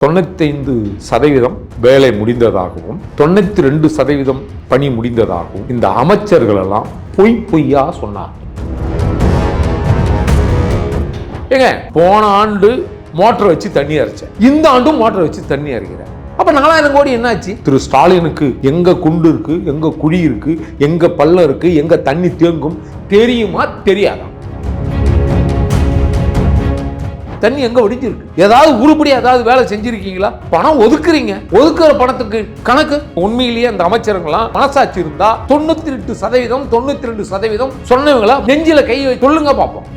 தொண்ணூத்தைந்து சதவீதம் வேலை முடிந்ததாகவும் தொண்ணூத்தி ரெண்டு சதவீதம் பணி முடிந்ததாகவும் இந்த அமைச்சர்கள் எல்லாம் பொய் பொய்யா சொன்னார் ஏங்க போன ஆண்டு மோட்டர் வச்சு தண்ணி அரைச்சேன் இந்த ஆண்டும் மோட்டர் வச்சு தண்ணி அரைக்கிறேன் அப்ப நாலாயிரம் கோடி என்னாச்சு? திரு ஸ்டாலினுக்கு எங்க குண்டு இருக்கு எங்க குழி இருக்கு எங்க பள்ளம் இருக்கு எங்க தண்ணி தேங்கும் தெரியுமா தெரியாதா? தண்ணி எங்க ஒடிஞ்சிருக்கு ஏதாவது உருப்படி ஏதாவது வேலை செஞ்சிருக்கீங்களா? பணம் ஒதுக்குறீங்க. ஒதுக்குற பணத்துக்கு கணக்கு. உண்மையிலேயே அந்த அமைச்சருங்களாம் மனசாட்சி இருந்தா தொண்ணூத்தி எட்டு சதவீதம் தொண்ணூத்தி ரெண்டு சதவீதம் சொன்னவங்களா நெஞ்சில கை வை சொல்லுங்க பார்ப்போம்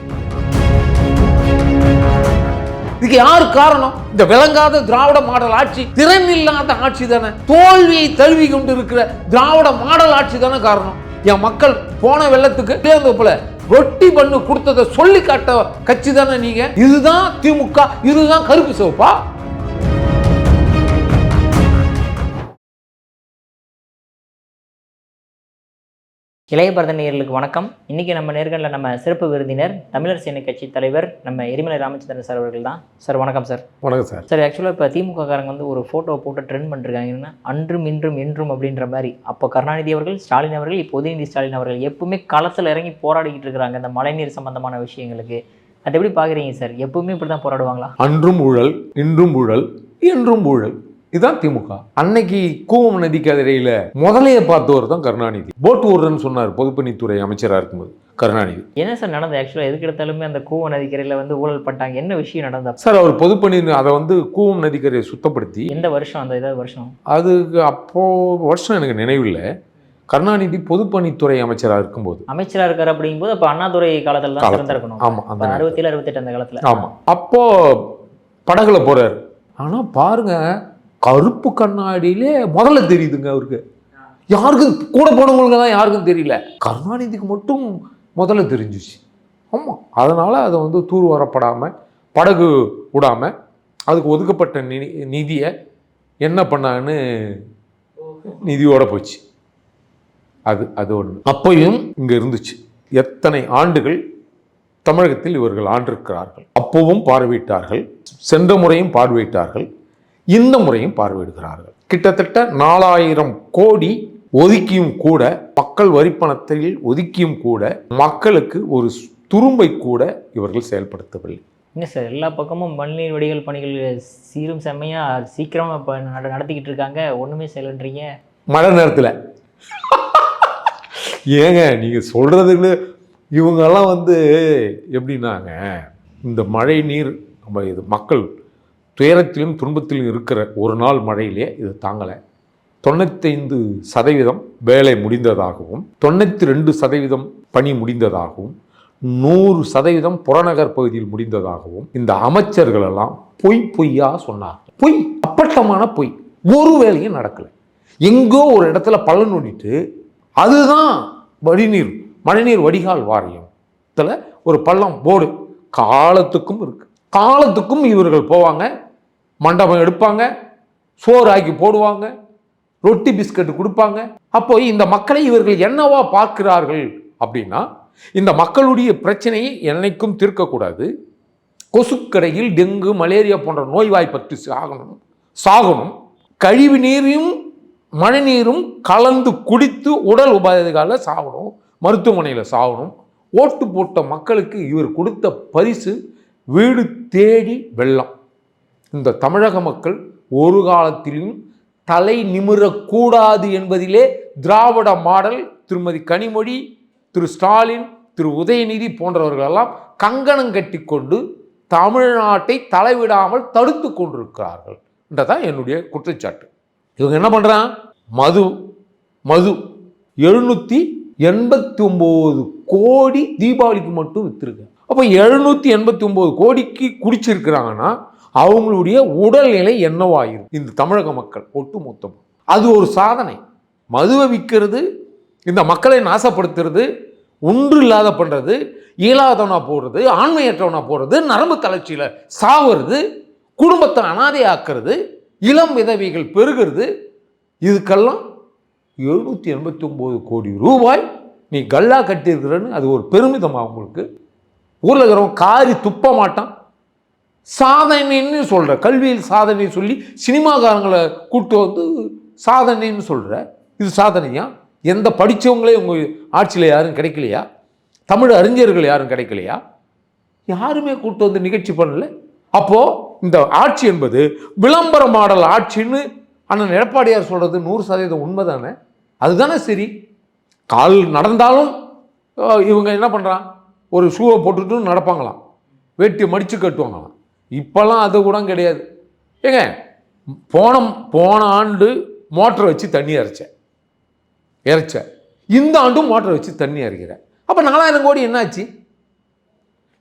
இதுக்கு யார் காரணம்? இந்த விளங்காத திராவிட மாடல் ஆட்சி திறன் இல்லாத ஆட்சி தானே. தோல்வியை தழுவி கொண்டு இருக்கிற திராவிட மாடல் ஆட்சி தானே காரணம். என் மக்கள் போன வெள்ளத்துக்கு தேர்ந்தப்பல ரொட்டி பண்ணு கொடுத்ததை சொல்லி காட்ட கட்சி தானே நீங்க? இதுதான் திமுக இதுதான் கருப்பு சிவப்பா? இளைய பரத வணக்கம். இன்னைக்கு நம்ம நேர்களில் நம்ம சிறப்பு விருந்தினர் தமிழர் சேனை கட்சி தலைவர் நம்ம எரிமலை ராமச்சந்திரன் சார் அவர்கள் தான் சார் வணக்கம் சார். வணக்கம் சார். சார் ஆக்சுவலாக இப்போ திமுக காரங்க வந்து ஒரு ஃபோட்டோ போட்டு ட்ரெண்ட் பண்ணிருக்காங்கன்னா அன்றும் இன்றும் என்றும் அப்படின்ற மாதிரி. அப்போ கருணாநிதி அவர்கள் ஸ்டாலின் அவர்கள் இப்போ உதயநிதி ஸ்டாலின் அவர்கள் எப்பவுமே களத்தில் இறங்கி போராடிக்கிட்டு இருக்கிறாங்க. இந்த மழைநீர் சம்பந்தமான விஷயங்களுக்கு. அது எப்படி பார்க்குறீங்க சார்? எப்பவுமே இப்படி தான் போராடுவாங்களா? அன்றும் ஊழல் இன்றும் ஊழல் என்றும் ஊழல். இதுதான் திமுக. அன்னைக்கு கூவம் நதிக்கரையில முதலைய பார்த்தவர் தான் கருணாநிதி. போட்டு ஓடுறன்னு சொன்னார் பொதுப்பணித்துறை அமைச்சரா இருக்கும்போது கருணாநிதி. என்ன சார் நடந்தது? ஆக்சுவலாக எதுக்கு எடுத்தாலுமே அந்த கூவ நதிக்கரையில் வந்து ஊழல் பண்ணிட்டாங்க என்ன விஷயம் நடந்தது? சார் அவர் பொதுப்பணி அதை வந்து கூவம் நதிக்கரையை சுத்தப்படுத்தி எந்த வருஷம் அந்த இதாவது வருஷம்? அதுக்கு அப்போ வருஷம் எனக்கு நினைவில்லை. கருணாநிதி பொதுப்பணித்துறை அமைச்சராக இருக்கும்போது. அமைச்சரா இருக்காரு அப்படிங்கும்போது அப்போ அண்ணாதுரை காலத்துல தான் காலத்துல. திறந்திருக்கணும். ஆமா அந்த. அறுபத்தேழு அறுபத்தெட்டு அந்த காலத்துல. ஆமா. அப்போ படகுல போறாரு. ஆனா பாருங்க கருப்பு கண்ணாடியிலே முதல்ல தெரியுதுங்க அவருக்கு. யாருக்கும் கூட போனவங்களுக்கு தான் யாருக்கும் தெரியல. கருணாநிதிக்கு மட்டும் முதல்ல தெரிஞ்சிச்சு. ஆமாம் அதனால் அதை வந்து தூர் வரப்படாமல் படகு விடாமல் அதுக்கு ஒதுக்கப்பட்ட நிதி நிதியை என்ன பண்ணான்னு நிதியோட போச்சு. அது அது ஒன்று அப்பையும் இங்கே இருந்துச்சு. எத்தனை ஆண்டுகள் தமிழகத்தில் இவர்கள் ஆண்டிருக்கிறார்கள். அப்பவும் பார்வையிட்டார்கள். சென்ற முறையும் பார்வையிட்டார்கள். இந்த முறையும் பார்வையிடுகிறார்கள். கிட்டத்தட்ட நாலாயிரம் கோடி ஒதுக்கியும் கூட மக்கள் வரிப்பணத்தில் ஒதுக்கியும் கூட மக்களுக்கு ஒரு துரும்பை கூட இவர்கள் செயல்படுத்தவில்லை. என்ன சார் எல்லா பக்கமும் மண்நீர் வடிகள் பணிகள் சீரும் செம்மையா சீக்கிரமா இப்போ நடத்திக்கிட்டு இருக்காங்க. ஒண்ணுமே செய்யலன்றீங்க. மழை நேரத்தில். ஏங்க நீங்கள் சொல்கிறதுக்கு இவங்கெல்லாம் வந்து எப்படின்னாங்க இந்த மழை நீர் நம்ம இது மக்கள் துயரத்திலும் துன்பத்திலும் இருக்கிற ஒரு நாள் மழையிலே இது தாங்கலை. தொண்ணூத்தைந்து சதவீதம் வேலை முடிந்ததாகவும் தொண்ணூற்றி ரெண்டு சதவீதம் பணி முடிந்ததாகவும் நூறு சதவீதம் புறநகர் பகுதியில் முடிந்ததாகவும் இந்த அமைச்சர்கள் எல்லாம் பொய் பொய்யா சொன்னார். பொய் அப்பட்டமான பொய். ஒரு வேலையும் நடக்கலை. எங்கோ ஒரு இடத்துல பள்ளம் நோண்டிட்டு அதுதான் வடிநீர் மழைநீர் வடிகால் வாரியம் இதில் ஒரு பள்ளம் போர்டு. காலத்துக்கும் இருக்குது காலத்துக்கும் இவர்கள் போவாங்க. மண்டபம் எடுப்பாங்க சோறு ஆக்கி போடுவாங்க ரொட்டி பிஸ்கட் கொடுப்பாங்க. அப்போ இந்த மக்களை இவர்கள் என்னவா பார்க்கிறார்கள் அப்படின்னா இந்த மக்களுடைய பிரச்சனையை என்னைக்கும் தீர்க்கக்கூடாது. கொசுக்கடையில் டெங்கு மலேரியா போன்ற நோய்வாய்ப்பட்டு சாகணும் சாகணும். கழிவு நீரையும் மழை நீரும் கலந்து குடித்து உடல் உபாதைகளில் சாகணும் மருத்துவமனையில் சாகணும். ஓட்டு போட்ட மக்களுக்கு இவர் கொடுத்த பரிசு வீடு தேடி வெள்ளம். இந்த தமிழக மக்கள் ஒரு காலத்திலும் தலை நிமிரக்கூடாது என்பதிலே திராவிட மாடல் திருமதி கனிமொழி திரு ஸ்டாலின் திரு உதயநிதி போன்றவர்களெல்லாம் கங்கணம் கட்டிக்கொண்டு தமிழ்நாட்டை தலைவிடாமல் தடுத்து கொண்டிருக்கிறார்கள். என்றதான் என்னுடைய குற்றச்சாட்டு. இவங்க என்ன பண்ணுறான் மது மது. எழுநூற்றி எண்பத்தி ஒம்பது கோடி தீபாவளிக்கு மட்டும் விற்றுருக்கு அப்போ எழுநூற்றி எண்பத்தி ஒம்பது கோடிக்கு குடிச்சிருக்கிறாங்கன்னா அவங்களுடைய உடல்நிலை என்னவாயிரும்? இந்த தமிழக மக்கள் ஒட்டுமொத்தம். அது ஒரு சாதனை. மதுவை விற்கிறது இந்த மக்களை நாசப்படுத்துறது ஒன்று இல்லாத பண்ணுறது இயலாதவனா போடுறது ஆண்மையற்றவனா போடுறது நரம்பு தளர்ச்சியில் சாவுறது குடும்பத்தை அனாதையாக்குறது இளம் விதவிகள் பெருகிறது இதுக்கெல்லாம் எழுநூற்றி எண்பத்தி ஒம்பது கோடி ரூபாய் நீ கல்லா கட்டியிருக்கிறன்னு அது ஒரு பெருமிதம் அவங்களுக்கு ஊரில் இருக்கிறவன் காரி துப்ப மாட்டான். சாதனைன்னு சொல்கிற கல்வியில் சாதனை சொல்லி சினிமாக்காரங்களை கூப்பிட்டு வந்து சாதனைன்னு சொல்கிற இது சாதனையா? எந்த படித்தவங்களே உங்கள் ஆட்சியில் யாரும் கிடைக்கலையா? தமிழ் அறிஞர்கள் யாரும் கிடைக்கலையா? யாருமே கூட்டு வந்து நிகழ்ச்சி பண்ணல. அப்போது இந்த ஆட்சி என்பது விளம்பர மாடல் ஆட்சின்னு அண்ணன் எடப்பாடியார் சொல்கிறது நூறு சதவீதம் உண்மை தானே அதுதானே சரி. கால் நடந்தாலும் இவங்க என்ன பண்ணுறான் ஒரு ஷூவை போட்டுட்டு நடப்பாங்களாம். வேட்டி மடித்து கட்டுவாங்களாம். இப்போல்லாம் அது கூட கிடையாது. ஏங்க போன போன ஆண்டு மோட்டரை வச்சு தண்ணி இறைச்சேன் இறைச்சேன் இந்த ஆண்டும் மோட்டரை வச்சு தண்ணி இறைக்கிறேன் அப்போ நாலாயிரம் கோடி என்னாச்சு?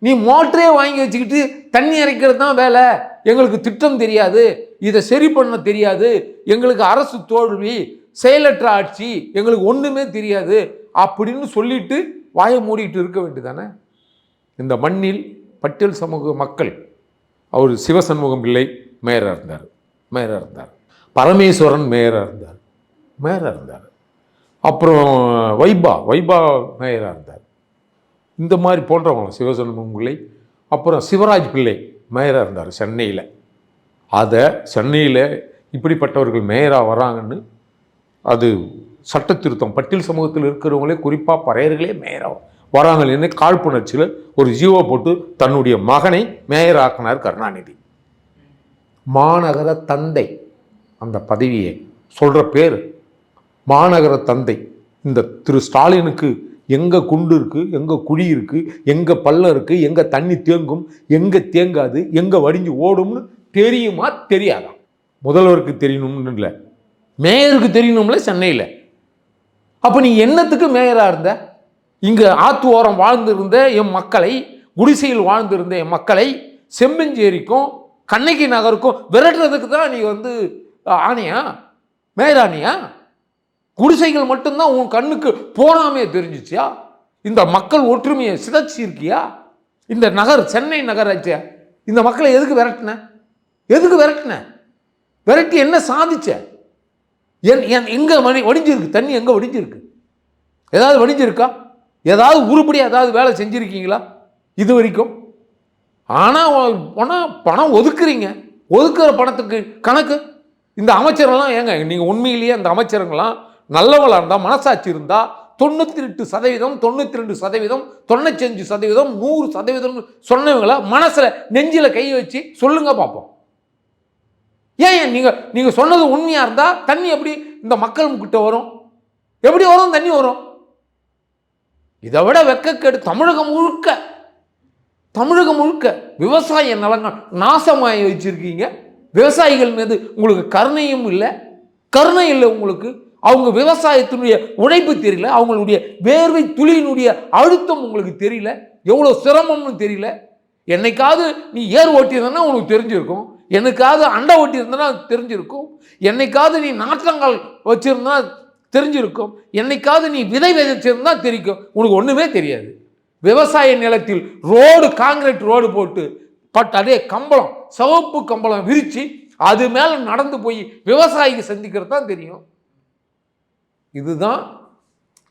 நீ மோட்டரே வாங்கி வச்சுக்கிட்டு தண்ணி இறைக்கிறது தான் வேலை. எங்களுக்கு திட்டம் தெரியாது. இதை சரி பண்ண தெரியாது. எங்களுக்கு அரசு தோல்வி செயலற்ற ஆட்சி எங்களுக்கு ஒன்றுமே தெரியாது. அப்படின்னு சொல்லிட்டு வாயை மூடிட்டு இருக்க வேண்டியதானே இந்த மண்ணில் பட்டியல் சமூக மக்கள் அவர் சிவசண்முகம் பிள்ளை மேயராக இருந்தார். மேயராக இருந்தார். பரமேஸ்வரன் மேயராக இருந்தார். மேயராக இருந்தார். அப்புறம் வைபா வைபா மேயராக இருந்தார். இந்த மாதிரி போன்றவங்க சிவசண்முகம் பிள்ளை. அப்புறம் சிவராஜ் பிள்ளை மேயராக இருந்தார் சென்னையில். அதை சென்னையில் இப்படிப்பட்டவர்கள் மேயராக வராங்கன்னு அது சட்ட திருத்தம். பட்டியல் சமூகத்தில் இருக்கிறவங்களே குறிப்பாக பறையர்களே மேயராக வராங்கன்னு காழ்ப்புணர்ச்சியில் ஒரு ஜீவோ போட்டு தன்னுடைய மகனை மேயராக்கினார் கருணாநிதி. மாநகர தந்தை அந்த பதவியை சொல்கிற பேர். மாநகர தந்தை. இந்த திரு ஸ்டாலினுக்கு எங்கே குண்டு இருக்குது எங்கே குழி இருக்குது எங்கே பள்ளம் இருக்குது எங்கே தண்ணி தேங்கும் எங்கே தேங்காது எங்கே வடிஞ்சு ஓடும்னு தெரியுமா? தெரியாதான் முதல்வருக்கு தெரியணும்னு இல்லை. மேயருக்கு தெரியணும்ல சென்னையில். அப்போ நீ என்னத்துக்கு மேயராக இருந்த? இங்கே ஆத்து ஓரம் வாழ்ந்திருந்த என் மக்களை குடிசையில் வாழ்ந்திருந்த என் மக்களை செம்மஞ்சேரிக்கும் கண்ணகி நகருக்கும் விரட்டுறதுக்கு தான் நீ வந்து ஆணையா மேயராணியா குடிசைகள் மட்டும்தான் உன் கண்ணுக்கு போனாமே தெரிஞ்சிச்சியா? இந்த மக்கள் ஒற்றுமையை சிதைச்சிருக்கியா? இந்த நகர் சென்னை நகராச்சே இந்த மக்களை எதுக்கு விரட்டின? எதுக்கு விரட்டின? விரட்டி என்ன சாதிச்ச? என் என் எங்கே மணி வடிஞ்சிருக்கு? தண்ணி எங்கே வடிஞ்சிருக்கு? ஏதாவது வடிஞ்சிருக்கா? ஏதாவது உருப்படியாக ஏதாவது வேலை செஞ்சுருக்கீங்களா? இது வரைக்கும் ஆனால் பணம் பணம் ஒதுக்குறீங்க. ஒதுக்குற பணத்துக்கு கணக்கு. இந்த அமைச்சரெல்லாம் ஏங்க நீங்கள் உண்மையிலேயே அந்த அமைச்சருங்களாம் நல்லவளாக இருந்தால் மனசாட்சி இருந்தால் தொண்ணூற்றி எட்டு சதவீதம் தொண்ணூற்றி ரெண்டு சதவீதம் தொண்ணூத்தஞ்சு சதவீதம் நூறு சதவீதம் சொன்னவங்கள மனசில் நெஞ்சில் கை வச்சு சொல்லுங்க பார்ப்போம் ஏன் ஏன் நீங்கள் நீங்கள் சொன்னது உண்மையாக இருந்தால் தண்ணி எப்படி இந்த மக்கள் கிட்ட வரும்? எப்படி வரும்? தண்ணி வரும். இதை விட வெக்கக்கேடு தமிழகம் முழுக்க தமிழகம் முழுக்க விவசாய நலங்கள் நாசமாகி வச்சுருக்கீங்க. விவசாயிகள் மீது உங்களுக்கு கருணையும் இல்லை. கருணை இல்லை உங்களுக்கு. அவங்க விவசாயத்தினுடைய உழைப்பு தெரியல. அவங்களுடைய வேர்வை துளியினுடைய அழுத்தம் உங்களுக்கு தெரியல. எவ்வளோ சிரமம்னு தெரியல. என்னைக்காவது நீ ஏர் ஓட்டியிருந்தனா உனக்கு தெரிஞ்சிருக்கும். என்னைக்காவது அண்டை ஓட்டியிருந்தனா தெரிஞ்சிருக்கும். என்னைக்காவது நீ நாற்றங்கால் வச்சிருந்தா தெரிஞ்சிருக்கும். என்னைக்காவது நீ விதை விதைச்சிருந்தா தெரிக்கும். உனக்கு ஒன்றுமே தெரியாது. விவசாய நிலத்தில் ரோடு காங்கிரீட் ரோடு போட்டு பட் அதே கம்பளம் சிவப்பு கம்பளம் விரித்து அது மேலே நடந்து போய் விவசாயிக்கு சந்திக்கிறது தான் தெரியும். இதுதான்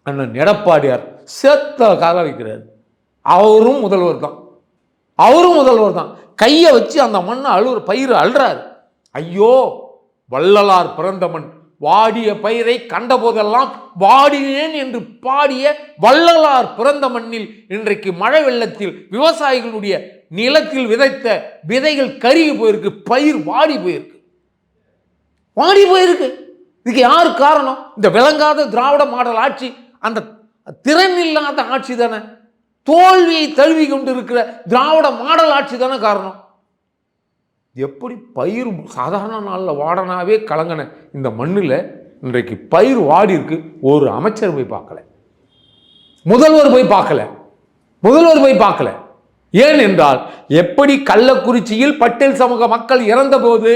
அண்ணன் எடப்பாடியார் சேர்த்த கால வைக்கிறார். அவரும் முதல்வர் தான். அவரும் முதல்வர் தான். கையை வச்சு அந்த மண்ணை அழுற பயிர் அழுறாரு ஐயோ வள்ளலார் பிறந்த மண். வாடிய பயிரை கண்டபோதெல்லாம் வாடினேன் என்று பாடிய வள்ளலார் பிறந்த மண்ணில் இன்றைக்கு மழை வெள்ளத்தில் விவசாயிகளுடைய நிலத்தில் விதைத்த விதைகள் கருகி போயிருக்கு பயிர் வாடி போயிருக்கு. வாடி போயிருக்கு. இதுக்கு யார் காரணம்? இந்த விளங்காத திராவிட மாடல் ஆட்சி அந்த திறன் இல்லாத ஆட்சி தானே. தோல்வியை தழுவி கொண்டு இருக்கிற திராவிட மாடல் ஆட்சி தானே காரணம். எப்படி பயிர் சாதாரண நாளில் வாடனாவே கலங்கின இந்த மண்ணில் இன்றைக்கு பயிர் வாடி இருக்கு. ஒரு அமைச்சர் போய் பார்க்கல. முதல்வர் போய் பார்க்கல. முதல்வர் போய் பார்க்கல. ஏன் என்றால் எப்படி கள்ளக்குறிச்சியில் பட்டேல் சமூக மக்கள் இறந்தபோது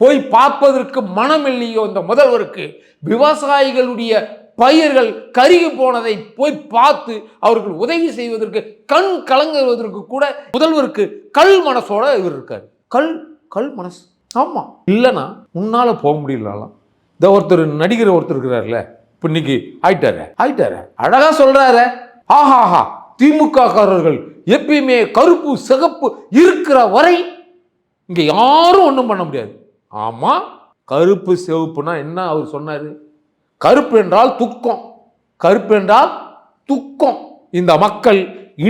போய் பார்ப்பதற்கு மனம் இல்லையோ இந்த முதல்வருக்கு விவசாயிகளுடைய பயிர்கள் கருகி போனதை போய் பார்த்து அவர்கள் உதவி செய்வதற்கு கண் கலங்குவதற்கு கூட முதல்வருக்கு கல் மனசோட இவர் இருக்கார். கல் கல் மனசு. ஆமாம் இல்லைன்னா உன்னால போக முடியலாம் இந்த ஒருத்தர் நடிகர் ஒருத்தர் இருக்கிறார்ல இப்போ இன்னைக்கு ஆயிட்டாரு? ஆயிட்டாரு. அழகா சொல்றாரு. ஆஹாஹா திமுக காரர்கள் எப்பயுமே கருப்பு சிகப்பு இருக்கிற வரை இங்கே யாரும் ஒன்றும் பண்ண முடியாது. ஆமாம் கருப்பு சிவப்புனா என்ன அவர் சொன்னார்? கருப்பு என்றால் துக்கம். கருப்பு என்றால் துக்கம். இந்த மக்கள்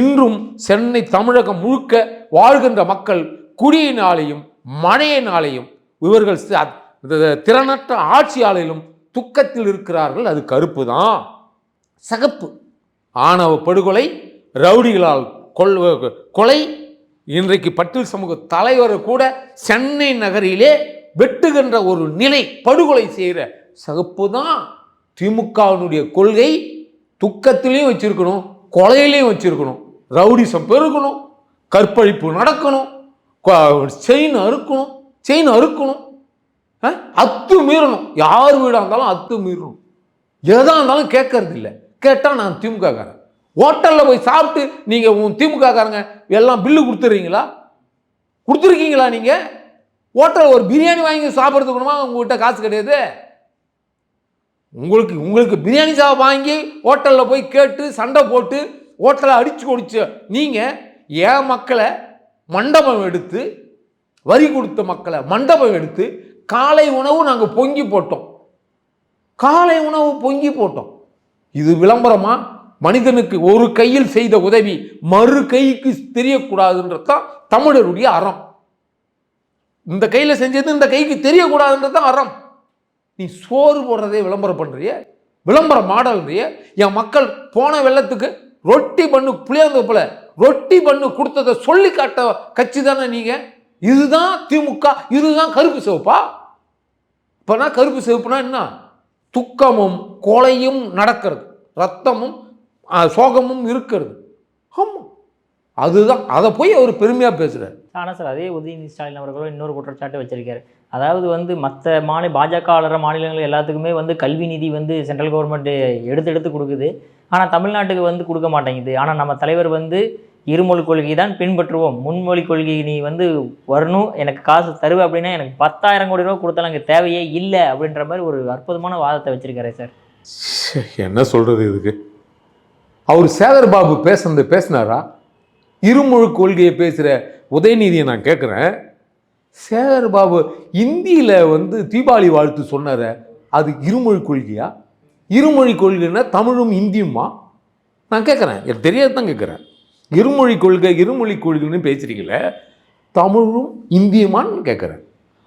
இன்றும் சென்னை தமிழகம் முழுக்க வாழ்கின்ற மக்கள் குடியினாலேயும் மழையினாலேயும் இவர்கள் திறனற்ற ஆட்சியாளர்களும் துக்கத்தில் இருக்கிறார்கள். அது கருப்பு தான் சகப்பு. ஆணவ படுகொலை ரவுடிகளால் கொல் கொலை. இன்றைக்கு பட்டியல் சமூக தலைவர் கூட சென்னை நகரிலே வெட்டுகின்ற ஒரு நிலை படுகொலை செய்கிற சகப்பு தான் திமுகவினுடைய கொள்கை துக்கத்திலையும் வச்சிருக்கணும் கொலையிலையும் வச்சிருக்கணும். ரவுடிசம் பெருகணும் கற்பழிப்பு நடக்கணும். செயின் அறுக்கணும் செயின் அறுக்கணும். அத்து மீறணும். யார் வீடாக இருந்தாலும் அத்து மீறணும். எதாக இருந்தாலும் கேட்கறது இல்லை கேட்டால் நான் திமுகக்காரன் ஹோட்டலில் போய் சாப்பிட்டு நீங்கள் உன் திமுகக்காரங்க எல்லாம் பில்லு கொடுத்துறீங்களா கொடுத்துருக்கீங்களா நீங்கள் ஹோட்டலில் ஒரு பிரியாணி வாங்கி சாப்பிட்றதுக்குமா உங்கள்கிட்ட காசு கிடையாது. உங்களுக்கு உங்களுக்கு பிரியாணி சாப்பிட வாங்கி ஹோட்டலில் போய் கேட்டு சண்டை போட்டு ஹோட்டலை அடித்து கொடுச்சு நீங்கள் ஏன் மக்களை மண்டபம் எடுத்து வரி கொடுத்த மக்களை மண்டபம் எடுத்து காலை உணவு நாங்கள் பொங்கி போட்டோம். காலை உணவு பொங்கி போட்டோம். இது விளம்பரமா? மனிதனுக்கு ஒரு கையில் செய்த உதவி மறு கைக்கு தெரியக்கூடாதுன்றது தான் தமிழருடைய அறம். இந்த கையில் செஞ்சது இந்த கைக்கு தெரியக்கூடாதுன்றது தான் அறம். நீ சோறு போடுறதே விளம்பரம் பண்ணுறிய விளம்பரம் மாடல்றிய என் மக்கள் போன வெள்ளத்துக்கு ரொட்டி பண்ணு புளியாந்தோப்பில் ரொட்டி பண்ணு கொடுத்ததை சொல்லி காட்ட கட்சி தானே நீங்கள் இதுதான் திமுக இதுதான் கருப்பு சிவப்பா? இப்போனா கருப்பு சிவப்புனா என்ன? துக்கமும் கொலையும் நடக்கிறது. ரத்தமும் சோகமும் இருக்கிறது. ஆமாம் அதுதான். அதை போய் அவர் பெருமையாக பேசுகிறார் ஆனால் சார் அதே உதயநிதி ஸ்டாலின் அவர்களும் இன்னொரு குற்றச்சாட்டு வச்சிருக்காரு. அதாவது வந்து மற்ற மாநில பாஜக ஆளுற மாநிலங்கள் எல்லாத்துக்குமே வந்து கல்வி நிதி வந்து சென்ட்ரல் கவர்மெண்ட் எடுத்து எடுத்து கொடுக்குது. ஆனால் தமிழ்நாட்டுக்கு வந்து கொடுக்க மாட்டேங்குது. ஆனால் நம்ம தலைவர் வந்து இருமொழி கொள்கை தான் பின்பற்றுவோம். முன்மொழி கொள்கை நீ வந்து வரணும் எனக்கு காசு தருவே அப்படின்னா எனக்கு பத்தாயிரம் கோடி ரூபா கொடுத்தாலும் அங்கே தேவையே இல்லை அப்படின்ற மாதிரி ஒரு அற்புதமான வாதத்தை வச்சிருக்காரு சார். என்ன சொல்கிறது இதுக்கு? அவர் சேகர் பாபு பேசுனது பேசினாரா? இருமொழி கொள்கையை பேசுகிற உதயநிதியை நான் கேட்குறேன் சேகர் பாபு இந்தியில் வந்து தீபாவளி வாழ்த்து சொன்னார அது இருமொழி கொள்கையா? இருமொழி கொள்கைன்னா தமிழும் இந்தியுமா? நான் கேட்குறேன் எனக்கு தெரியாது தான் கேட்குறேன் இருமொழி கொள்கை இருமொழி கொள்கைன்னு பேசுகிறீங்களே தமிழும் இந்தியுமான்னு கேட்குறேன்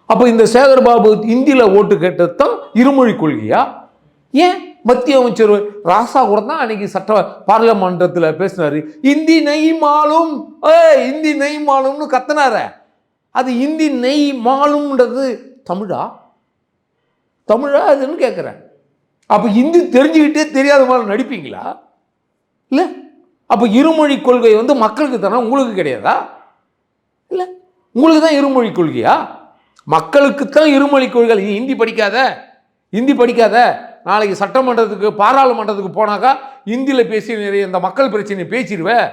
அப்போ இந்த சேகர் பாபு இந்தியில் ஓட்டு கேட்டது தான் இருமொழி கொள்கையா? ஏன்? மத்திய அமைச்சர் ராசா கூட தான் அன்னைக்கு சட்ட பார்லிமெண்டத்தில் பேசினாரு. இந்தி நெய்மாலும் ஏ இந்தி நெய்மாலும்னு மாலும்னு அது இந்தி நெய் மாலும்ன்றது தமிழா? தமிழா அதுன்னு கேட்குறேன் அப்போ இந்தி தெரிஞ்சுக்கிட்டே தெரியாத மாதிரி நடிப்பீங்களா? இல்லை. அப்போ இருமொழி கொள்கை வந்து மக்களுக்கு தானே? உங்களுக்கு கிடையாதா? இல்லை. உங்களுக்கு தான் இருமொழி கொள்கையா? மக்களுக்கு தான் இருமொழி கொள்கை நீ ஹிந்தி படிக்காத. ஹிந்தி படிக்காத. நாளைக்கு சட்டமன்றத்துக்கு பாராளுமன்றத்துக்கு போனாக்கா ஹிந்தியில் பேசி நிறைய இந்த மக்கள் பிரச்சனையை பேசிடுவேன்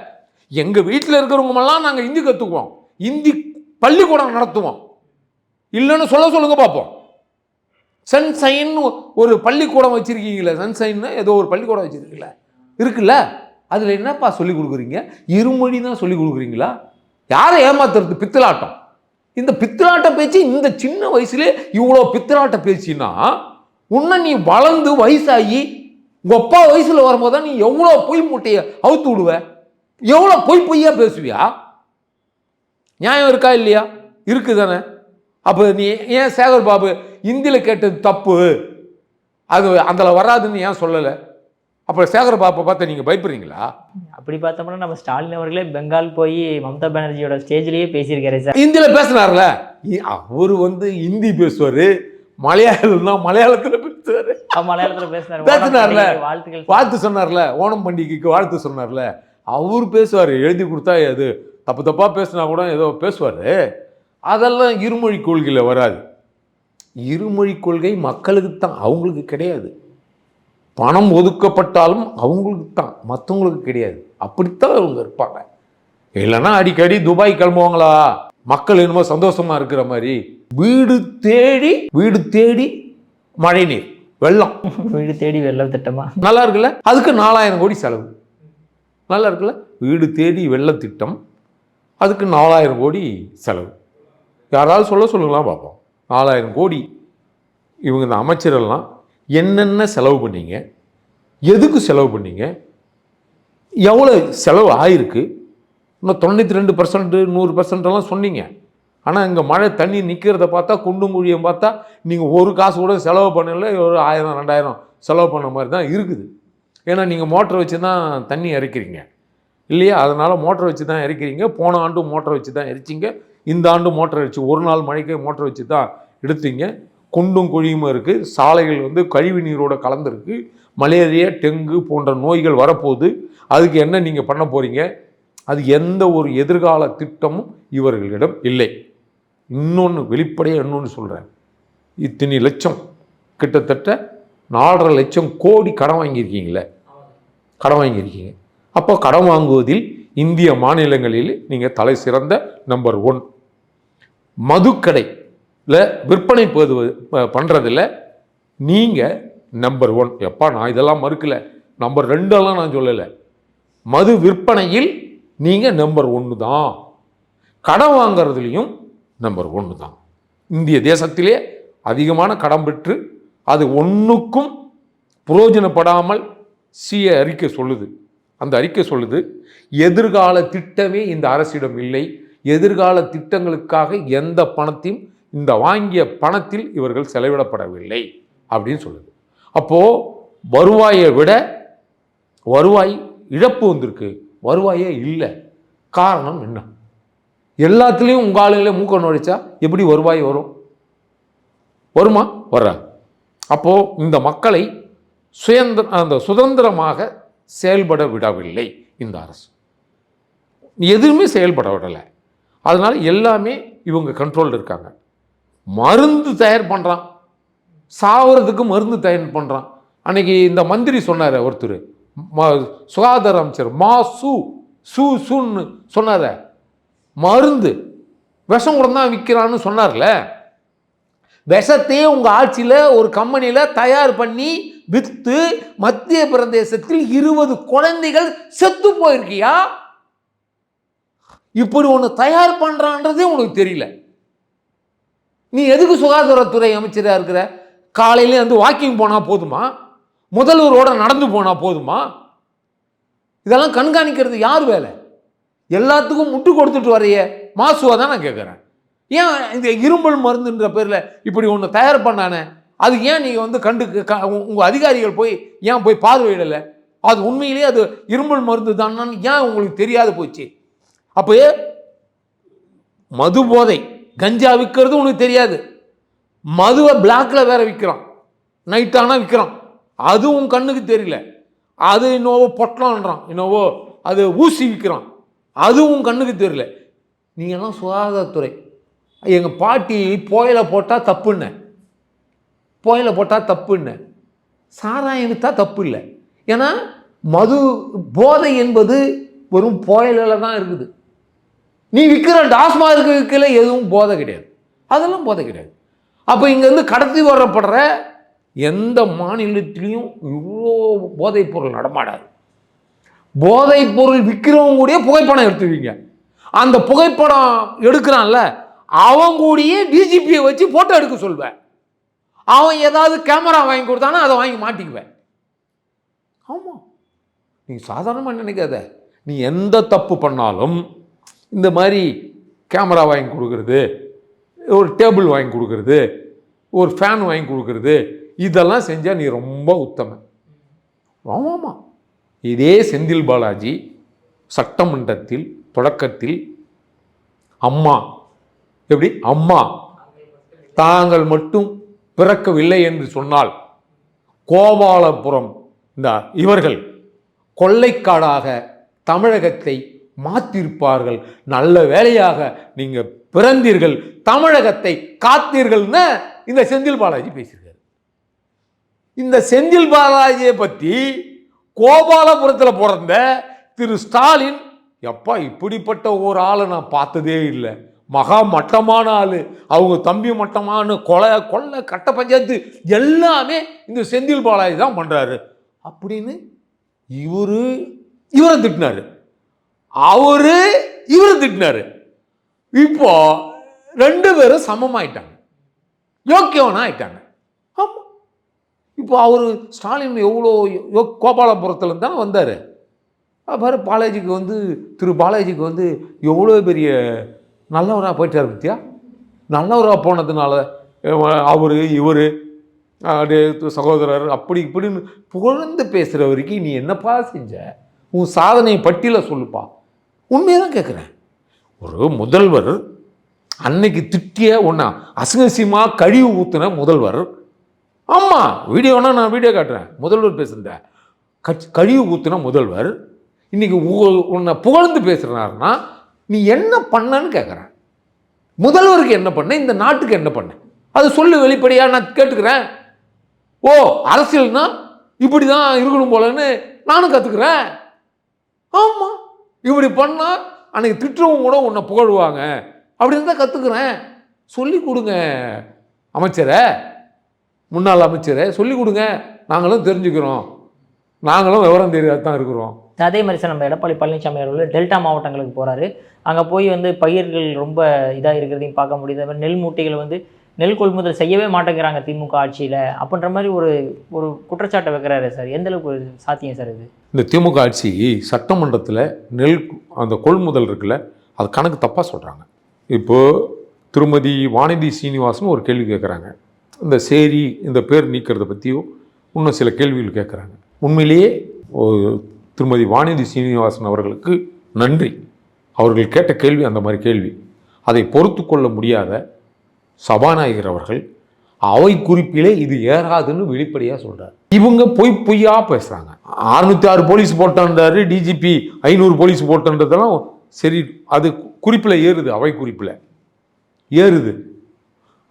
எங்கள் வீட்டில் இருக்கிறவங்கமெல்லாம் நாங்கள் ஹிந்தி கற்றுக்குவோம் ஹிந்தி பள்ளிக்கூடம் நடத்துவோம். இல்லைன்னு சொல்ல சொல்லுங்க பார்ப்போம். சன்சைன் ஒரு பள்ளிக்கூடம் வச்சுருக்கீங்களே சன்சைன்னு ஏதோ ஒரு பள்ளிக்கூடம் வச்சுருக்கீங்களே இருக்குல்ல? அதில் என்னப்பா சொல்லி கொடுக்குறீங்க? இருமொழி தான் சொல்லி கொடுக்குறீங்களா? யாரை ஏமாத்துறது? பித்தலாட்டம். இந்த பித்தலாட்ட பேச்சு இந்த சின்ன வயசுலே இவ்வளோ பித்தலாட்ட பேச்சுன்னா உன்னை நீ வளர்ந்து வயசாகி உங்கள் அப்பா வயசில் வரும்போது தான் நீ எவ்வளோ பொய் மூட்டையை அவுத்து விடுவ? எவ்வளோ பொய் பொய்யா பேசுவியா? நியாயம் இருக்கா இல்லையா? இருக்குது தானே அப்போ நீ ஏன் சேகர் பாபு இந்தியில் கேட்டது தப்பு? அது அதில் வராதுன்னு ஏன் சொல்லலை? அப்போ சேகர் பாபை பார்த்து நீங்கள் பயப்படுறீங்களா? அப்படி பார்த்தோம்னா நம்ம ஸ்டாலின் அவர்களே பெங்கால் போய் மம்தா பானர்ஜியோட ஸ்டேஜ்லேயே பேசியிருக்காரு சார். இந்தியில் பேசினார்ல? அவர் வந்து ஹிந்தி பேசுவார் மலையாளம்னா மலையாளத்தில் பேசுவார். மலையாளத்துல பேசினாரு. பேசினார்ல. வாழ்த்துக்கள் வாழ்த்து சொன்னார்ல. ஓணம் பண்டிகைக்கு வாழ்த்து சொன்னார்ல. அவர் பேசுவார் எழுதி கொடுத்தா அது தப்பு தப்பாக பேசினா கூட ஏதோ பேசுவார். அதெல்லாம் இருமொழி கொள்கையில் வராது. இருமொழி கொள்கை மக்களுக்கு தான் அவங்களுக்கு கிடையாது. பணம் ஒதுக்கப்பட்டாலும் அவங்களுக்கு தான் மற்றவங்களுக்கு கிடையாது. அப்படித்தான் அவங்க இருப்பாங்க. இல்லைன்னா அடிக்கடி துபாய் கிளம்புவாங்களா? மக்கள் என்னமோ சந்தோஷமா இருக்கிற மாதிரி. வீடு தேடி வீடு தேடி மழைநீர் வெள்ளம். வீடு தேடி வெள்ளம் திட்டமா? நல்லா இருக்குல்ல? அதுக்கு நாலாயிரம் கோடி செலவு. நல்லா இருக்குல்ல? வீடு தேடி வெள்ள திட்டம். அதுக்கு நாலாயிரம் கோடி செலவு. யாராவது சொல்ல சொல்லுங்களாம் பார்ப்போம். நாலாயிரம் கோடி இவங்க இந்த அமைச்சரெல்லாம் என்னென்ன செலவு பண்ணீங்க? எதுக்கு செலவு பண்ணீங்க? எவ்வளோ செலவு ஆயிருக்கு? இன்னும் தொண்ணூற்றி ரெண்டு பர்சன்ட்டு நூறு பர்சன்ட்லாம் சொன்னீங்க. ஆனால் இங்கே மழை தண்ணி நிற்கிறத பார்த்தா குண்டும் குழியும் பார்த்தா நீங்கள் ஒரு காசு கூட செலவு பண்ணல ஒரு ஆயிரம் ரெண்டாயிரம் செலவு பண்ண மாதிரி தான் இருக்குது. ஏன்னா நீங்கள் மோட்டர் வச்சு தான் தண்ணி இறைக்கிறீங்க. இல்லையா? அதனால் மோட்டர் வச்சு தான் இறக்கிறீங்க போன ஆண்டு மோட்டர் வச்சு தான் எரிச்சிங்க. இந்த ஆண்டு மோட்டர் வச்சு ஒரு நாள் மழைக்கு மோட்டர் வச்சு தான் எடுத்தீங்க. குண்டும் குழியுமா இருக்குது சாலைகள் வந்து கழிவு நீரோட கலந்துருக்கு. மலேரியா டெங்கு போன்ற நோய்கள் வரப்போகுது. அதுக்கு என்ன நீங்கள் பண்ண போகிறீங்க அது எந்த ஒரு எதிர்கால திட்டமும் இவர்களிடம் இல்லை. இன்னொன்று வெளிப்படையாக இன்னொன்று சொல்கிறேன் இத்தனை லட்சம் கிட்டத்தட்ட நாலரை லட்சம் கோடி கடன் வாங்கியிருக்கீங்களே கடன் வாங்கியிருக்கீங்க. அப்போ கடன் வாங்குவதில் இந்திய மாநிலங்களில் நீங்கள் தலை சிறந்த நம்பர் ஒன் மதுக்கடையில் விற்பனை போது பண்ணுறதில் நீங்கள் நம்பர் ஒன் எப்பா நான் இதெல்லாம் மறுக்கலை. நம்பர் ரெண்டெல்லாம் நான் சொல்லலை. மது விற்பனையில் நீங்கள் நம்பர் ஒன்று தான். கடன் வாங்குறதுலையும் நம்பர் ஒன்று தான். இந்திய தேசத்திலே அதிகமான கடன் பெற்று அது ஒன்றுக்கும் புரோஜனப்படாமல் சிஏ அறிக்கை சொல்லுது. அந்த அறிக்கை சொல்லுது எதிர்கால திட்டமே இந்த அரசிடம் இல்லை. எதிர்கால திட்டங்களுக்காக எந்த பணத்தையும் இந்த வாங்கிய பணத்தில் இவர்கள் செலவிடப்படவில்லை. அப்படின்னு சொல்லுது. அப்போது வருவாயை விட வருவாய் இழப்பு வந்திருக்கு. வருவாயே இல்லை. காரணம் என்ன? எல்லாத்துலேயும் உங்கள் ஆளுங்களே மூக்க நுழைச்சா எப்படி வருவாய் வரும்? வருமா? வராது. அப்போது இந்த மக்களை சுயந்திர அந்த சுதந்திரமாக செயல்பட விடவில்லை இந்த அரசு. எதுவுமே செயல்பட விடலை. அதனால் எல்லாமே இவங்க கண்ட்ரோலில் இருக்காங்க. மருந்து தயார் பண்ணுறான் சாவறதுக்கு மருந்து தயார் பண்ணுறான் அன்னைக்கு இந்த மந்திரி சொன்னார் ஒருத்தர். ம- சுகாதார அமைச்சர் மா சு சு சுன்னு சொன்னார. மருந்து. விஷம் கூட தான் விற்கிறான்னு சொன்னார்ல. விஷத்தையே உங்கள் ஆட்சியில் ஒரு கம்பெனியில் தயார் பண்ணி விற்று மத்திய பிரதேசத்தில் இருபது குழந்தைகள் செத்து போயிருக்கியா? இப்படி ஒன்று தயார் பண்ணுறான்றதே உனக்கு தெரியல. நீ எதுக்கு சுகாதாரத்துறை அமைச்சராக இருக்கிற? காலையிலே வந்து வாக்கிங் போனால் போதுமா? முதல்வரோட நடந்து போனால் போதுமா? இதெல்லாம் கண்காணிக்கிறது யார் வேலை? எல்லாத்துக்கும் முட்டு கொடுத்துட்டு வரைய. மாசுவாக தான் நான் கேட்குறேன் ஏன் இந்த இரும்பல் மருந்துன்ற பேரில் இப்படி ஒன்று தயார் பண்ணானே? அது ஏன் நீங்கள் வந்து கண்டு உங்கள் அதிகாரிகள் போய் ஏன் போய் பார்வையிடலை? அது உண்மையிலேயே அது இருமல் மருந்து தானான்னு ஏன் உங்களுக்கு தெரியாது போச்சு? அப்போ மது போதை கஞ்சா விற்கிறது உனக்கு தெரியாது. மதுவை பிளாக்ல வேற விற்கிறான் நைட்டானா விற்கிறான் அதுவும் கண்ணுக்கு தெரியல. அது இன்னோவோ பொட்டலான்றான். இன்னோவோ அது ஊசி விற்கிறான் அதுவும் கண்ணுக்கு தெரியல. நீங்கள்லாம் சுகாதாரத்துறை. எங்கள் பாட்டி புயலை போட்டால் தப்புன்னு. புயலை போட்டால் தப்புன்னு. சாராயம் விற்றா தப்பு இல்லை ஏன்னா மது போதை என்பது வெறும் புயலில் தான் இருக்குது. நீ விற்கிற டாஸ்மார்க் விற்கல எதுவும் போதை கிடையாது. அதெல்லாம் போதை கிடையாது. அப்போ இங்கேருந்து கடத்தி வரப்படுற எந்த மாநிலத்திலையும் இவ்வளோ போதைப் பொருள் நடமாடாது. போதைப் பொருள் விற்கிறவங்க கூடயே புகைப்படம் எடுத்துவீங்க அந்த புகைப்படம் எடுக்கிறான்ல அவங்க கூடயே டிஜிபியை வச்சு ஃபோட்டோ எடுக்க சொல்வேன். அவன் ஏதாவது கேமரா வாங்கி கொடுத்தானா அதை வாங்கி மாட்டிக்குவேன். ஆமாம் நீ சாதாரணமாக நினைக்காத. நீ எந்த தப்பு பண்ணாலும் இந்த மாதிரி கேமரா வாங்கி கொடுக்குறது ஒரு டேபிள் வாங்கி கொடுக்குறது ஒரு ஃபேன் வாங்கி கொடுக்குறது இதெல்லாம் செஞ்சால் நீ ரொம்ப உத்தமன். ஆமாம்மா இதே செந்தில் பாலாஜி சட்டமன்றத்தில் தொடக்கத்தில் அம்மா எப்படி? அம்மா. தாங்கள் மட்டும் பிறக்கவில்லை என்று சொன்னால் கோபாலபுரம் இந்த இவர்கள் கொள்ளைக்காடாக தமிழகத்தை மாத்திருப்பார்கள். நல்ல வேலையாக நீங்க பிறந்தீர்கள் தமிழகத்தை காத்தீர்கள்னு இந்த செந்தில் பாலாஜி பேசியிருக்காரு. இந்த செந்தில் பாலாஜியை பற்றி கோபாலபுரத்தில் பிறந்த திரு ஸ்டாலின் எப்பா இப்படிப்பட்ட ஒரு ஆளை நான் பார்த்ததே இல்லை. மகா மட்டமான ஆள். அவங்க தம்பி மட்டமான கொலை கொள்ளை கட்ட பஞ்சாயத்து எல்லாமே இந்த செந்தில் பாலாஜி தான் பண்ணுறாரு அப்படின்னு இவரு இவரை திட்டினாரு. அவரு இவரை திட்டினாரு. இப்போ ரெண்டு பேரும் சமமாயிட்டாங்க. யோக்கியவனா ஆயிட்டாங்க. ஆமாம் இப்போ அவர் ஸ்டாலின் எவ்வளோ யோ கோபாலபுரத்தில் தானே வந்தார். பாரு பாலாஜிக்கு வந்து திரு பாலாஜிக்கு வந்து எவ்வளோ பெரிய நல்லவராக போயிட்டார் பத்தியா நல்லவராக போனதுனால அவர் இவர் சகோதரர் அப்படி இப்படின்னு புகழ்ந்து பேசுகிற வரைக்கும் நீ என்னப்பா செஞ்ச? உன் சாதனை பட்டியலில் சொல்லுப்பா. உண்மையை தான் கேட்குறேன் ஒரு முதல்வர் அன்னைக்கு திட்டிய ஒன்றா அசிங்கசியமாக கழிவு ஊற்றின முதல்வர். ஆமாம் வீடியோனா நான் வீடியோ காட்டுறேன். முதல்வர் பேசுகிறேன் கட்சி கழிவு ஊற்றின முதல்வர். இன்றைக்கி உன்னை புகழ்ந்து பேசுகிறாருன்னா நீ என்ன பண்ணன்னு கேட்குறேன் முதல்வருக்கு என்ன பண்ண இந்த நாட்டுக்கு என்ன பண்ண? அது சொல்லு வெளிப்படையாக நான் கேட்டுக்கிறேன். ஓ அரசியல்னா இப்படி தான் இருக்கணும் போலன்னு நானும் கற்றுக்குறேன் ஆமாம் இப்படி பண்ணால் அன்னைக்கு திட்டுறவங்க கூட உன்னை புகழ்வாங்க. அப்படின்னு தான் கற்றுக்குறேன் சொல்லி கொடுங்க அமைச்சரை. முன்னாள் அமைச்சரை சொல்லி கொடுங்க. நாங்களும் தெரிஞ்சுக்கிறோம். நாங்களும் விவரம் தெரியாத தான் இருக்கிறோம். அதே மாதிரி சார் நம்ம எடப்பாடி பழனிசாமி அவர்கள் டெல்டா மாவட்டங்களுக்கு போகிறாரு அங்கே போய் வந்து பயிர்கள் ரொம்ப இதாக இருக்கிறதையும் பார்க்க முடியுது. அது மாதிரி நெல் மூட்டைகள் வந்து நெல் கொள்முதல் செய்யவே மாட்டேங்கிறாங்க திமுக ஆட்சியில். அப்படின்ற மாதிரி ஒரு ஒரு குற்றச்சாட்டை வைக்கிறாரு சார். எந்த அளவுக்கு ஒரு சாத்தியம் சார் இது? இந்த திமுக ஆட்சி சட்டமன்றத்தில் நெல் அந்த கொள்முதல் இருக்குல்ல அது கணக்கு தப்பாக சொல்கிறாங்க இப்போது திருமதி வானதி சீனிவாசன் ஒரு கேள்வி கேட்குறாங்க இந்த சேரி இந்த பேர் நீக்கிறத பற்றியும் இன்னும் சில கேள்விகள் கேட்குறாங்க உண்மையிலேயே திருமதி வானதி சீனிவாசன் அவர்களுக்கு நன்றி. அவர்கள் கேட்ட கேள்வி அந்த மாதிரி கேள்வி. அதை பொறுத்து கொள்ள முடியாத சபாநாயகர் அவர்கள் அவை குறிப்பிலே இது ஏறாதுன்னு வெளிப்படையாக சொல்கிறார் இவங்க பொய் பொய்யா பேசுகிறாங்க அறுநூத்தி ஆறு போலீஸ் போட்டான்றாரு டிஜிபி ஐநூறு போலீஸ் போட்டன்றதெல்லாம் சரி அது குறிப்பில் ஏறுது அவை குறிப்பில். ஏறுது.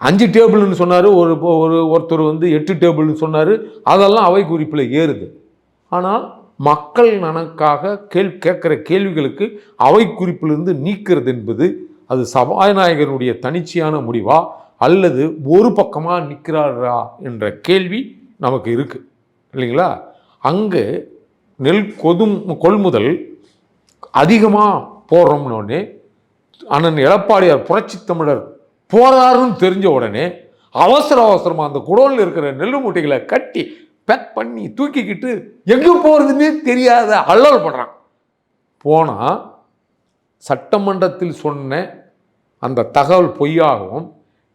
அஞ்சு டேபிள்னு சொன்னார் ஒரு ஒரு ஒருத்தர் வந்து எட்டு டேபிள்னு சொன்னார் அதெல்லாம் அவை குறிப்பில் ஏறுது. ஆனால் மக்கள் நலனுக்காக கேள் கேட்குற கேள்விகளுக்கு அவை குறிப்பிலிருந்து நீக்கிறது என்பது அது சபாநாயகருடைய தனிச்சையான முடிவா? அல்லது ஒரு பக்கமாக நிற்கிறாரா என்ற கேள்வி நமக்கு இருக்குது இல்லைங்களா? அங்கு நெல் கொதும் கொள்முதல் அதிகமாக போடுறோம்னோடனே அண்ணன் எடப்பாடியார் புரட்சி தமிழர் போறாருன்னு தெரிஞ்ச உடனே அவசர அவசரமாக அந்த குடோனில் இருக்கிற நெல் மூட்டைகளை கட்டி பேக் பண்ணி தூக்கிக்கிட்டு எங்கே போகிறதுன்னே தெரியாத அல்லல் பண்ணுறான் போனால் சட்டமன்றத்தில் சொன்ன அந்த தகவல் பொய்யாகவும்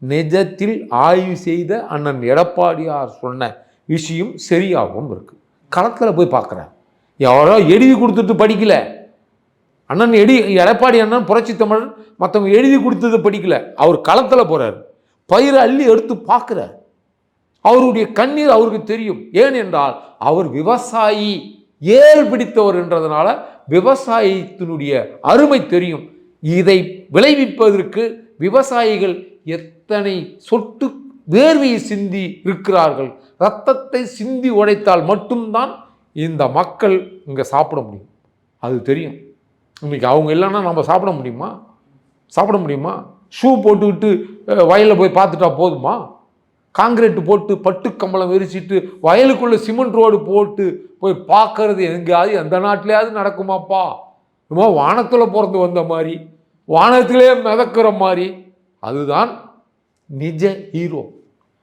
நிஜத்தில் ஆய்வு செய்த அண்ணன் எடப்பாடியார் சொன்ன விஷயம் சரியாகவும் இருக்குது களத்தில் போய் பார்க்குறேன் யாரோ எழுதி கொடுத்துட்டு படிக்கல. அண்ணன் எடி எடப்பாடி அண்ணன் புரட்சி தமிழ் மற்றவங்க எழுதி கொடுத்தது படிக்கல. அவர் களத்தில் போகிறார் பயிரை அள்ளி எடுத்து பார்க்குறார் அவருடைய கண்ணீர் அவருக்கு தெரியும். ஏன் என்றால் அவர் விவசாயி ஏல் பிடித்தவர் என்றதுனால விவசாயத்தினுடைய அருமை தெரியும். இதை விளைவிப்பதற்கு விவசாயிகள் எத்தனை சொட்டு வேர்வையை சிந்தி இருக்கிறார்கள். ரத்தத்தை சிந்தி உடைத்தால் மட்டும்தான் இந்த மக்கள் இங்கே சாப்பிட முடியும். அது தெரியும். இன்னைக்கு அவங்க இல்லைன்னா நம்ம சாப்பிட முடியுமா? சாப்பிட முடியுமா? ஷூ போட்டுக்கிட்டு வயலில் போய் பார்த்துட்டா போதுமா? காங்கிரீட் போட்டு பட்டு கம்பளம் விரிச்சிட்டு வயலுக்குள்ளே சிமெண்ட் ரோடு போட்டு போய் பார்க்கறது எங்கேயாவது எந்த நாட்டிலேயாவது நடக்குமாப்பா? என்னமோ வானத்தில் பிறந்து வந்த மாதிரி வானத்திலே மிதக்கிற மாதிரி. அதுதான் நிஜ ஹீரோ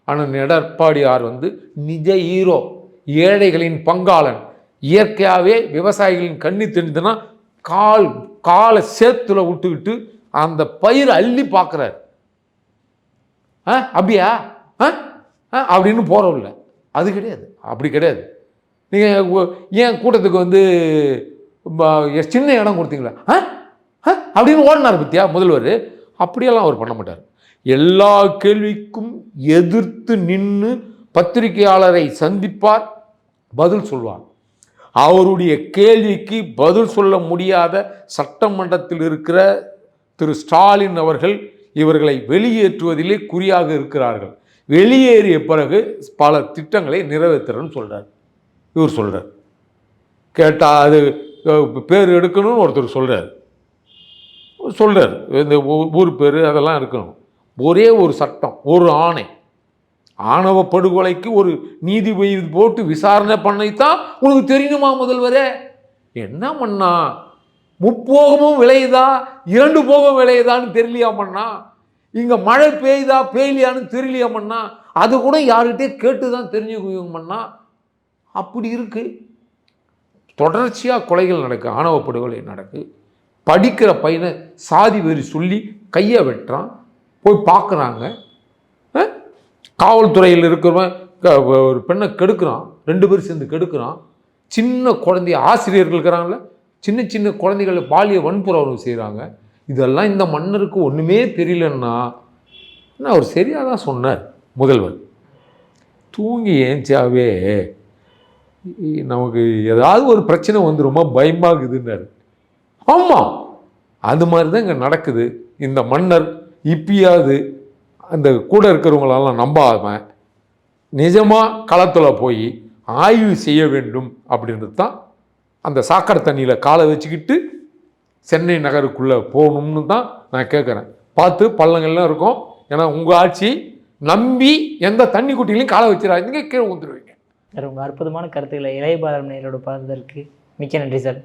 ஆனால் எடப்பாடியார் வந்து நிஜ ஹீரோ ஏழைகளின் பங்காளன். இயற்கையாகவே விவசாயிகளின் கண்ணி தெரிஞ்சதுன்னா கால் காலை சேத்துல விட்டுக்கிட்டு அந்த பயிர் அள்ளி பார்க்குறார். ஆ அப்படியா? ஆ? ஆ அப்படின்னு அது கிடையாது. அப்படி கிடையாது. நீங்கள் ஏன் கூட்டத்துக்கு வந்து சின்ன இடம் கொடுத்தீங்களா? ஆ? ஆ? அப்படின்னு ஓடினார் பத்தியா முதல்வர்? அப்படியெல்லாம் அவர் பண்ண மாட்டார். எல்லா கேள்விக்கும் எதிர்த்து நின்று பத்திரிகையாளரை சந்திப்பார் பதில் சொல்வார். அவருடைய கேள்விக்கு பதில் சொல்ல முடியாத சட்டமன்றத்தில் இருக்கிற திரு ஸ்டாலின் அவர்கள் இவர்களை வெளியேற்றுவதிலே குறியாக இருக்கிறார்கள். வெளியேறிய பிறகு பல திட்டங்களை நிறைவேற்றுறன்னு சொல்கிறார் இவர் சொல்கிறார் கேட்டால் அது பேர் எடுக்கணும்னு ஒருத்தர் சொல்கிறார் சொல்கிறார் இந்த ஊ- ஊர் பேர் அதெல்லாம் இருக்கணும். ஒரே ஒரு சட்டம் ஒரு ஆணை. ஆணவ படுகொலைக்கு ஒரு நீதி போட்டு விசாரணை பண்ணித்தான் உனக்கு தெரியணுமா முதல்வரே? என்ன பண்ணா முப்போகமும் விளையுதா? இரண்டு போகம் விளையுதான்னு தெரியலையா பண்ணா இங்கே மழை பெய்யுதா பெய்யலையான்னு தெரியலையாமண்ணா அது கூட யார்கிட்டே கேட்டு தான் தெரிஞ்சுக்குவோமண்ணா அப்படி இருக்குது தொடர்ச்சியாக கொலைகள் நடக்கு ஆணவ படுகொலை நடக்கு. படிக்கிற பையனை சாதி வெறி சொல்லி கையை வெட்டுறான் போய் பார்க்குறாங்க. காவல்துறையில் இருக்கிறவன் ஒரு பெண்ணை கெடுக்கிறான் ரெண்டு பேரும் சேர்ந்து கெடுக்கிறான். சின்ன குழந்தைய ஆசிரியர்கள் இருக்கிறாங்கள சின்ன சின்ன குழந்தைகளை பாலிய வன்புறவு செய்கிறாங்க இதெல்லாம் இந்த மன்னருக்கு ஒன்றுமே தெரியலன்னா நான் அவர் சரியாக தான் சொன்னார் முதல்வர். தூங்கி ஏஞ்சாவே நமக்கு ஏதாவது ஒரு பிரச்சனை வந்து ரொம்ப பயமாகுதுன்னாரு. ஆமாம் அது மாதிரி தான் இங்கே நடக்குது. இந்த மன்னர் இப்பயாவது அந்த கூட இருக்கிறவங்களெல்லாம் நம்பாமல் நிஜமாக களத்தில் போய் ஆய்வு செய்ய வேண்டும் அப்படின்றது தான் அந்த சாக்கடை தண்ணியில் காலை வச்சுக்கிட்டு சென்னை நகருக்குள்ளே போகணும்னு தான் நான் கேட்குறேன். பார்த்து பள்ளங்கள்லாம் இருக்கும். ஏன்னா உங்கள் ஆட்சி நம்பி எந்த தண்ணி குட்டிலையும் காலை வச்சிடாதீங்க கீழே ஊந்துருவீங்க சார் உங்கள் அற்புதமான கருத்துக்களை இளைய பாரம்பரியரோட பார்த்ததற்கு மிக்க நன்றி சார்.